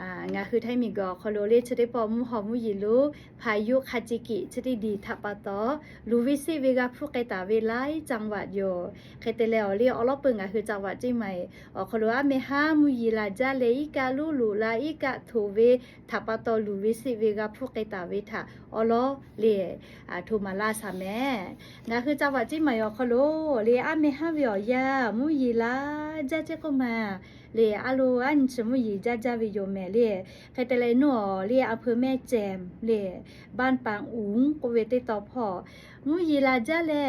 อ่างาคือไทยมีก็คอโลเลชได้ปอมูหอมูยิลูพายุคาจิกิชได้ดีทับปะตอลูวิซิเวกาผู้ไกตาเวไลจังหวัดโยเคเตเลอเรียอลอปึงอะคือจังหวัดจิใหม่อคอโลอาเมฮามูยิลาจาเลอีกาลูลูลาอีกาโทเวทับปะตอลูวิซิเวกาผู้ไกตาเวทาอลอเลอ่าทูมาลาซาแม่งาคือจังหวัดจิใหม่อคอโลเรียอาเมฮาเวียามูยิลาจาเจโกมาเลอาลูอันชมุยีจ้าจ้าวิโยแม่เลใครแต่ไรหนอเลอำเภอแม่แจมเลบ้านปางอุ๋งกเวเตต่อพ่องูยีลาจ้าแหล่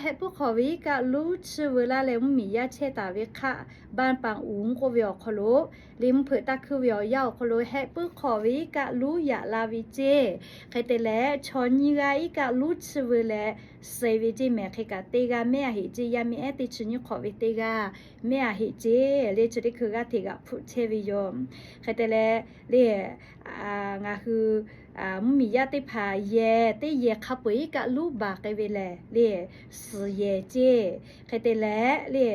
ให้ผู้ขอวิกะรู้ชื่อเวลาเลยมียาเชตาเวคะบ้านปางอุ้งก็วิอวคโลลิมเผือตาคือวิอวย่าคโลให้ผู้ขอวิกาลูยาลาวิเจใครแต่แลชอนยีไกกะรู้ชื่อเวลาเซวิจิแม่ใครกะเตกาแม่หิจิยามีแอติชิญขอวิเตกาแม่หิจิเลจุดิคือกะเทกะผู้เทวิยมใครแต่แลเรียอ่างาคือ ม่เลนาวิชอกะออชกะเจเลขกว่าเวีย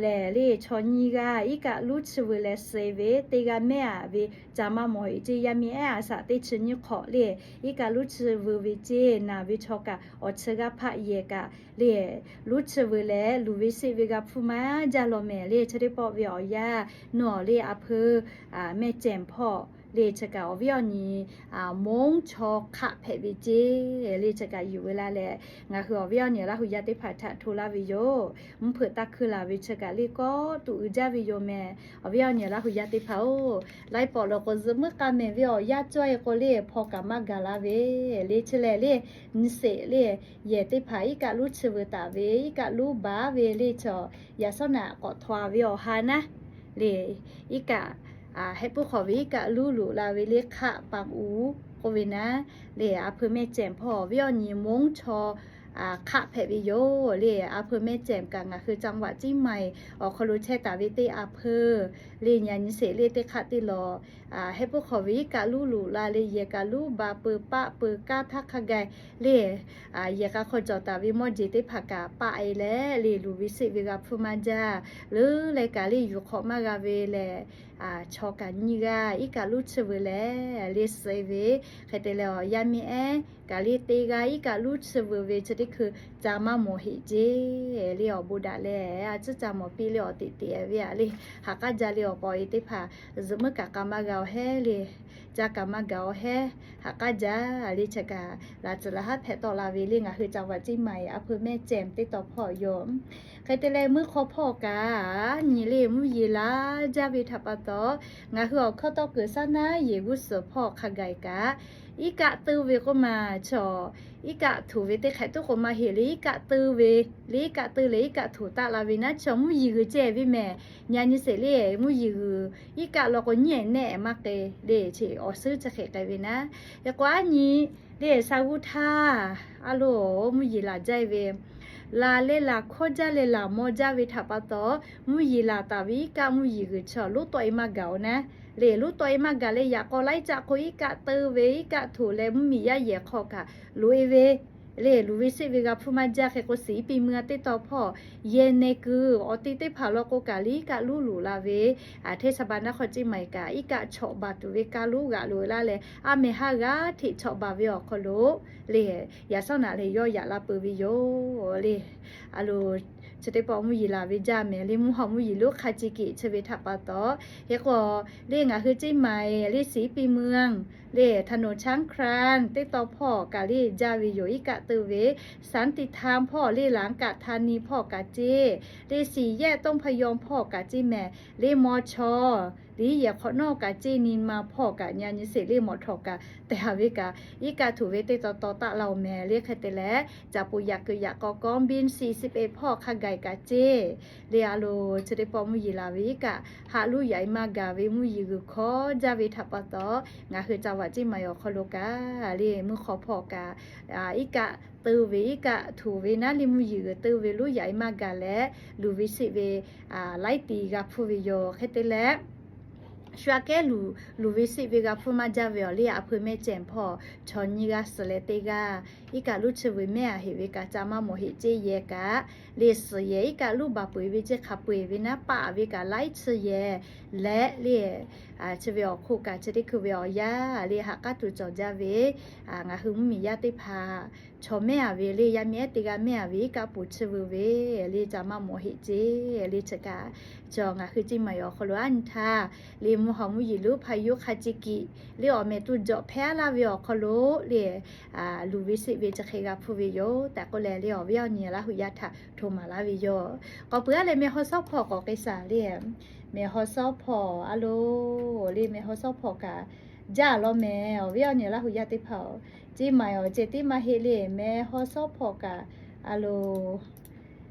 แลเลชอนีกาอีกะลุชเวเลเซเวเตกาเมอาเวจามาโมอิจิยามีแออาสะเตชนิขอเลอีกะลุชเวเวเจนาวิชอกะอชกะพะเยกะเลลุชเวเลลูวิสิเวกะพูมาจาโลเมเลชะได้ปอเวียยาหนอเลอาเพออ่าแม่แจมพ่อ เลชะกะอเวียนีอ่ามงชอขะเพบิเจเลชะกะอยู่เวลาแลงาคืออวียเนี่ยละหุยาติผัดทะทุลาวิโยมเผือตักคือลาวิชะกะเลก็ตุอุจาวิโยแม่อวียเนี่ยละหุยาติเผาไล่ปอลก็ซมึกะแม่เวียยาจ้อยก็เลพอกะมากะลาเวเลชะแลเลนิเสเลเยติผายกะลุชเวตาเวกะลูบาเวเลชอยาสนะก็ทวาเวียหานะเลอีกะ อ่าให้ผู้ขอวิกะลู่ลูลาวิเลขะปังอูโควินะเลอาเพื่อแม่แจมพ่อวิอนีมงชออ่าคะแผวิโยเลอาเพื่อแม่แจมกังอะคือจังหวัดจิ้งใหม่ออกคารุเชตาวิเตอาเพอเลญานิเสเลเตคะติลอ อ่าให้ผู้ขอวิกะลูลูลาเลเยกะลูบาเปอปะเปอกาทักขะไกเลอ่าเยกะขอจอตาวิมอจิเตภกะปะไอแลเลลูวิสิวิกะพุมาจาหรือเลกะลีอยู่ขอมากาเวแลอ่าชอกันนี่กาอีกาลุชเวเลเลสเวใครแต่แล้วยามีเอกาลีเตกาอีกาลุชเวเวจะได้คือจามาโมหิเจเลียวบูดาเลอาจะจามอปีเลียวติเตียเวียลีหากาจาเลียวปอยติพาซมกะกามากาเฮลีจากามากาเฮฮักกาจาลิชกาลาจละฮัดแพตอลาวิลิงอะคือจังหวัดจีใหม่อำเภอแม่แจ่มติดต่อพ่อโยมใครแต่แลมือขอพ่อกานี่เลยมือยีลาจาวิทัปะตองาคือเอาเข้าตอเกิดซะนะเยกุสพ่อขะไกกะอีกะตือเวก็มาชอ อีกะถูเวเตไขตุกมาเฮลีกะตือเวลีกะตือลีกะถูตาลาเวนะชอมือยีกเจวิแม่ยานิเสเลมือยีกอีกะเราก็เน่แလာလေလာခေါ်ကြလေလာမောကြဝိထပါတော့မူရီလာတာဝီကမူရီကချောလို့တော်မကောင်းနဲ့လေလို့တော်မကလည်းရကောလိုက်ကြခွေးကတဝေးကထူလေမူမီရရခေါ်ကလွေဝေး เลลูวิสิวิกาบพูมาจาเคโกสีปีเมือติต่อพ่อเย็นเนกืออติเตผาลโกกาลีกะลูหลูลาเวอาเทศบาลนครจิไมกาอีกะเฉาะบาตุเวกาลูกะลูลาเลอาเมฮากาทิเชาะบาเวอคโลเลยอยาเศร้าหนาเลยย่ยาลาปือวิโยเลยอะลูจะได้ปอมุยลาวิจาเมลิมุหอมุยีลูกคาจิกิชเวทัปปะตอเฮกอเรียงอ่คือจิไมลิสีปีเมือง เลถนนช้างครานติต่อพ่อกาลีจาวิโยอิกะตือเว สันติธรรมพ่อเลหลังกะธานีพ่อกะเจเลสีแย่ต้องพยอมพ่อกะจิแม่เลมอชอ ดีอย่าขอนอกกาเจนินมาพ่อกะญาญิเสรีหมอทอกกะแต่หาวิกาอีกาถูเวเตตอตอตะเราแม่เรียกครแต่แล้วจะปุยากกือยากกอกอมบิน41พ่อคาไกกะเจเรียโลจะได้ปอมุยีลาวิกาหาลูใหญ่มากาเวมุยีกุขอจาเวทับปะตองาคือจาวะจิมายอคโลกาเรียมือขอพ่อกะอาอีกาตือเวกะถูเวนะลิมุยือตือเวลูใหญ่มากกะและลูวิสิเวอ่าไลตีกับผู้วิโยแค่แต่และ ชวาแกลูลูวิสิวิกาพูมาจาเวลีอาพูเมเจมพอชอนีกาสเลติกาอีกาลูชวิเมอหิวิกาจามาโมหิเจเยกาลิสเยอีกาลูบาปุยวิเจขับปุยวินาปาวิกาไลชเยและเลียอาชเวอคูกาชริคือเวอยาเลียหักกาตุจอจาเวอางาหึมมียาติพาชอเมอเวลียาเมติกาเมอวิกาปุชวิเวลีจามาโมหิเจลีชกา จองอะคือจิมายอคลอันทาลิมหอมุยิลูพายุคาจิกิเรียอเมตุจอแพลาวิอคลเรียอ่าลูวิสิเวจเคกาพูวิโยแต่ก็แลเรียอวิอเนียละหุยัตถะโทมาลาวิโยก็เพื่ออะไรเมฮอซอพอกอเกสาเรียเมฮอซอพออะโลเรียเมฮอซอพอกะจ้าลอแมวิอเนียลาหุยัติเผาจิมายอเจติมาเฮเรียเมฮอซอพอกะอะโล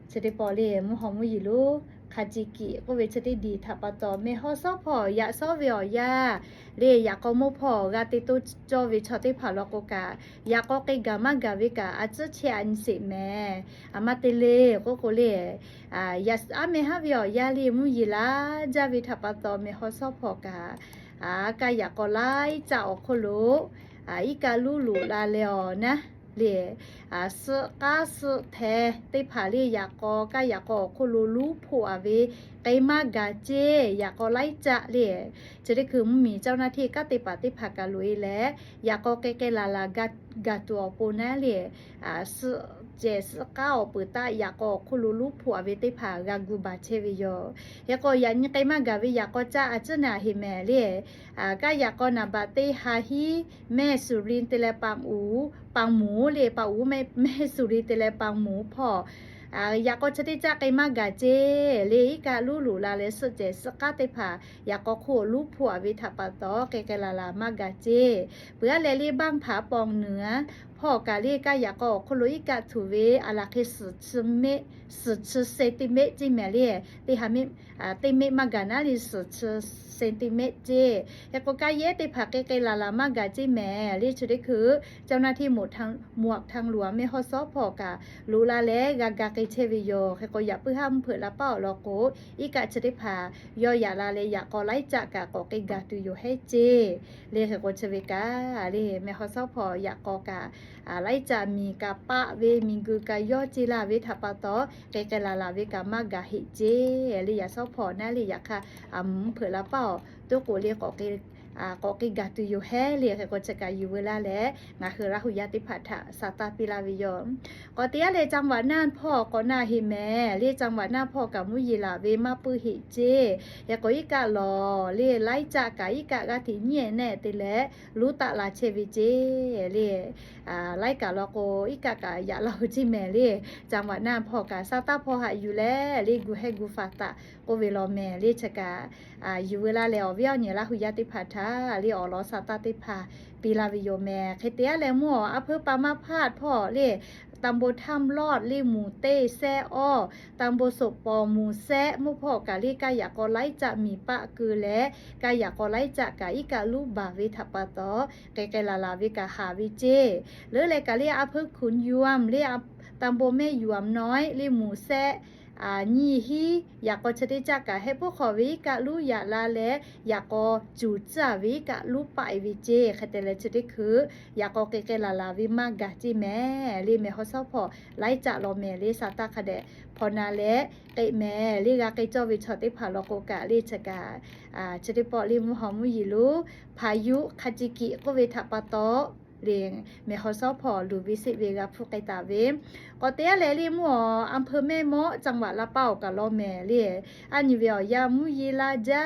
เสด็จปอเรียมุหอมุยิลู กิก็เวชติดีทัปตอเมฮอซอพอยะซอเวียาလေยากโมพอกาติตุจอวิชติผาลอกกายากกกามากาวิกาอาจจะเชียนสิแมอามาติเลก็โกเลอ่ายาอาเมฮาวียยาลีมุยลาจาวิทัปตอเมฮอซอพอกาอากายากไลจะออกโคโลอ่าอีกาลูลูลาเลอนะ เลียอาสก้าสเทติผาเลียากอก็ยากอคุลูลูผัวเวไกมากาเจยากอไล่จะเลียจะได้คือมีเจ้าหน้าที่ก็ติปาติผากาลุยและยากอเกเกลาลากากาตัวปูนาเลยอ่าสเจสเก้าปืตาอยากก็คุลูลูผัวเวติผากากูบาเชวิโยอยากก็ยันไกมากาวิอยากก็จะอาจจะนาหิแม่เลยอ่าก็อยากก็นาบาเตฮาฮีแม่สุรินเตเลปังอูปังหมูเลยปังอูแม่แม่สุรินเตเลปังหมูพ่อ อยากก็ชติจักไกมากาเจเลยกาลูหลูลาเลสเจสกาเตผาอยากก็โคลูผัววิถาปะตอเกเกลาลามากาเจเปื้อเลลี่บ้างผาปองเหนือ พ่อกาลีกาอยากก็โคลุยกาถูเวอาลาเคสชเมสชเซติเมจิเมเลติหามิอ่าติเมมากานาลิสชเซนติเมตเจอยากก็กาเยติผาเกเกลาลามากาจิแม่ลิชุดิคือ เจ้าหน้าที่หมดทางหมวกทางหลวงไม่ฮอซอพอกาลูลาเลกากาเกเชวิโยเคโกยะปื้ห้ามเผื่อละเป้าลอโกอีกาชุดิพายอยาลาเลยะกอไลจักกะกอเกกาตุโยให้เจเลเคโกชวิกาเลเมฮอซอพอยะกอกาอะไรจะมีกาปะเวมิงกูกายอจิลาเวทัปตอเกเกลาลาเวกามากาหิเจเลยาซอพอนะเลยาค่ะอำเผื่อละเป้าตัวกูเลกออกอ่า ก็กิกาตุยู่แฮ่เรียก็จะกายูเวลาแลงาคือราหุยติพัทธะสาตาปิลาวิยมก็เตียเลยจังหวัดน่านพ่อก็น่าหิแม่เรียกจังหวัดน่านพ่อกับมุยีลาเวมาปือหิเจยาก็อีกะลอเรียไล่จากกะอีกะกะติเนี่ยแน่ติแลรู้ตะลาเชวิเจเรียอ่าไล่กะลอโกอีกะกะยะเราจิแม่เรียจังหวัดน่านพ่อกะสาตาพ่อหาอยู่แล้วเรียกูให้กูฟาตะโกเวลอม่เรียชกะอ่าอยู่เวลาแล้วเวียวเนี่ยราหุยาติพัทธะเรียอลอสาตาติพาปีลาวิโยแม่เคเตียแลหมออำเภอปามาพาดพ่อเล่ตำบลถ้ำลอดลี่หมูเต้แซ่อ้อตำบลศพปอหมูแซ่มุพ่อกาลีกายากอไลจะมีปะคือและกายากอไลจะกาอีกาลูบาวิทัปตอไกไกลาลาวิกาหาวิเจหรือเลยกาเรียอำเภอขุนยวมเรียตำบลแม่ยวมน้อยลี่หมูแซ่ อ่านี่ฮีอยากก็ชดิจักกะให้พวกขอวิกะลูอยากลาและอยากก็จูจ่าวิกะลูไปวิเจคแต่ละชดิคืออยากก็เกเกลาลาวิมากกะจิแม่ลีแม่เขาชอพอไล่จะรอแม่ลีสาตาคเดพอนาและไกแม่ลีกาไกจอวิชอติผาลโกกะลีชกาอ่าชดิปอลีมุหอมุยิลูพายุคาจิกิก็เวทปะโตเรียงเมฮอซอพอลูวิสิเวกาพุไกตาเว ก็เตะเลลีมัวอำเภอแม่เมาะจังหวัดละเป้ากับลอแม่เรียอันนี้เวียยามุยีลาจา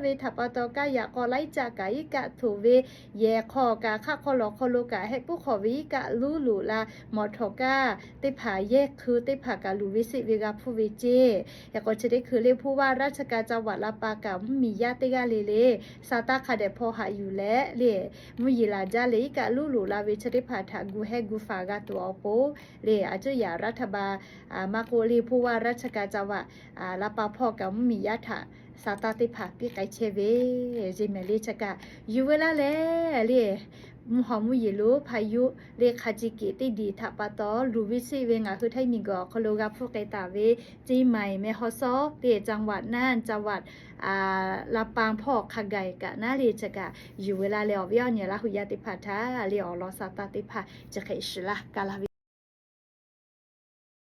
เวทัปตอกายะกอไลจากายกะถูเวเยคอกาคะคอลอคอโลกาให้ผู้ขอวิกะลูลูลามอทอกาติผาแยกคือติผากาลูวิสิเวกาผู้เวเจอยากก็จะได้คือเรียกผู้ว่าราชการจังหวัดละปากามีญาติกาเลเลซาตาคาเดพอหาอยู่และเรียมุยีลาจาเลยกะลูลูลาเวชติผาถากูให้กูฟากาตัวโปเรอาจจะอย่ารัฐบาลมาโกลีผู้ว่าราชการจังหวัดอ่าปาพ่อกับมีญาติซาตาติผาพี่ไกเชเวจิเมลิชกะอยู่เวลาแลเรียมหอมุยิลุพายุเลขาจิกิติดีทัปะตอลูวิสิเวงาคือไทยมีกอคโลกาพุกไกตาเวจีใหม่เมฮอซอเตจังหวัดน่านจังหวัดอ่าลาปางพอกขะไกกะนาเรจกะอยู่เวลาเลอวิอเนี่ยละหุยาติพาทาเลอลอซาตาติพาจะเคยชละกาลา